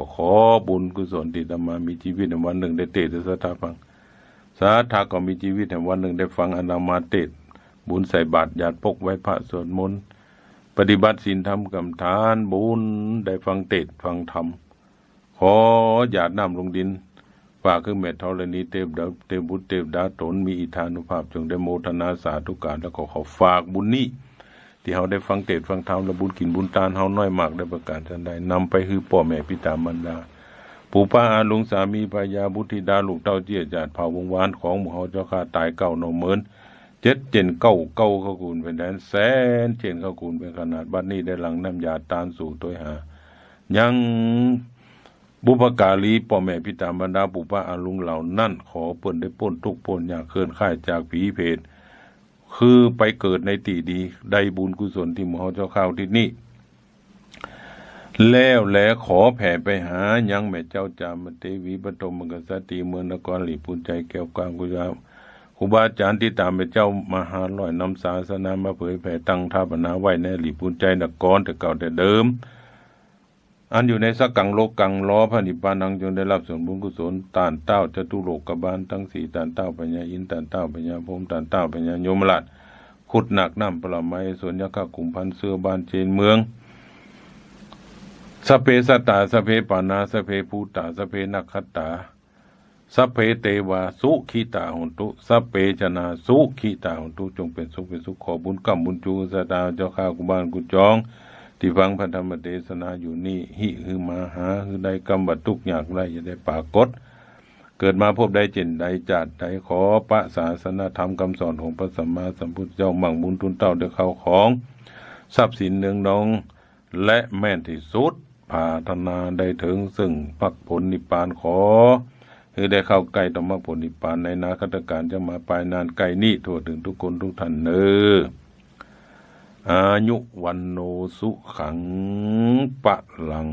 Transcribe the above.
ขอขอบุญกุศลที่ธรรมามีชีวิตในวันหนึ่งได้เตะสัทธาฟังสาธาก็มีชีวิตในวันหนึ่งได้ฟังอนามาเตศบุญใส่บาตรญาติปกไว้พระสวดมนต์ปฏิบัติศีลธรรมกรรมฐานบุญได้ฟังเทศฟังธรรม ขอหยาดน้ำลงดินฝากคือเมตธรณีเทพดาเทพบุตรเทพดาตนมีอิทธานุภาพจงได้โมทนาสาธุการแล้วก็ขอฝากบุญนี้ ที่เราได้ฟังเทศฟังธรรมและบุญกินบุญทานเฮาน้อยมากได้ประการทันใดนำไปคือพ่อแม่พิตามารดาปู่ป้าอาลุงสามีภรรยาบุตรธิดาลูกเต้าเจียจาดเผ่าวงวานของหมู่เฮาเจ้าข้าตายเก่าโนอเมินเจ็ดเจนเก้าเก้าเข้ากูลเป็นแดนแสนเจนเข้ากูลเป็นขนาดบัดนี้ได้หลังน้ำยาตานสู่ตัวหา ยังบุพการีพ่อแม่พิตามบรรดาปู่ป้าอาลุงเหล่านั่นขอเปิ่นได้พ้นทุกข์พ้นอยากเคลื่อนค่ายจากผีเพศ คือไปเกิดในตีดีได้บุญกุศลที่หมู่เฮาเจ้าข้าวที่นี่แล้วแลขอแผ่ไปหายังแม่เจ้าจามเทวีปฐมกษัตริเมืองนครหลีปุญใจแก้วกลางกุยาครูบาอาจารย์ที่ตามแม่เจ้ามหาลอยนำศาสนามาเผยแผ่ตั้งท่าปนาไว้ในหลีปุญใจนครแต่เก่าแต่เดิม อันอยู่ในสักกังโลกกังล้อพระนิพพานังจงได้รับส่วนบุญกุศลตานเต้าจตุโลกกบาลทั้งสี่ตานเต้าปัญญาอินตานเต้าปัญญาพรมตานเต้าปัญญาโยมราชขุดหนักน้ำปลาไม้ส่วนยักษ์กุมพันเสื้อบานเจนเมืองสเพสตาสเพปานาสเพภูตาสเพนักขตาสเพเตวาสุขีตาหุนตุสเพชนาสุขีตาหุนตุจงเป็นสุขเป็นสุขขอบุญกรรมบุญจูสตาเจ้าข้ากุบาลกุจอง ที่ฟังพระธรรมเทศนาอยู่นี่หิคือมาหาคือได้กรรมบัตทุกอย่ากได้อย่าได้ปากฏเกิดมาพบใดเจนใดจัดใดขอพระศาสนาธรรมคำสอนของพระสัมมาสัมพุทธเจ้ามั่งบุญทุนเต้าเดือเข้าของ ทรัพย์สินเนืองนอง และแม่นที่สุดพาธนาได้ถึงซึ่งพักผลนิพพานขอคือได้เข้าใกล้ต่อมรรคผลนิพพานในนาคตการจะมาปลายนานไกลนี้ทั่วถึงทุกคนทุกท่านเนอ อายุวันโนสุขังปะลัง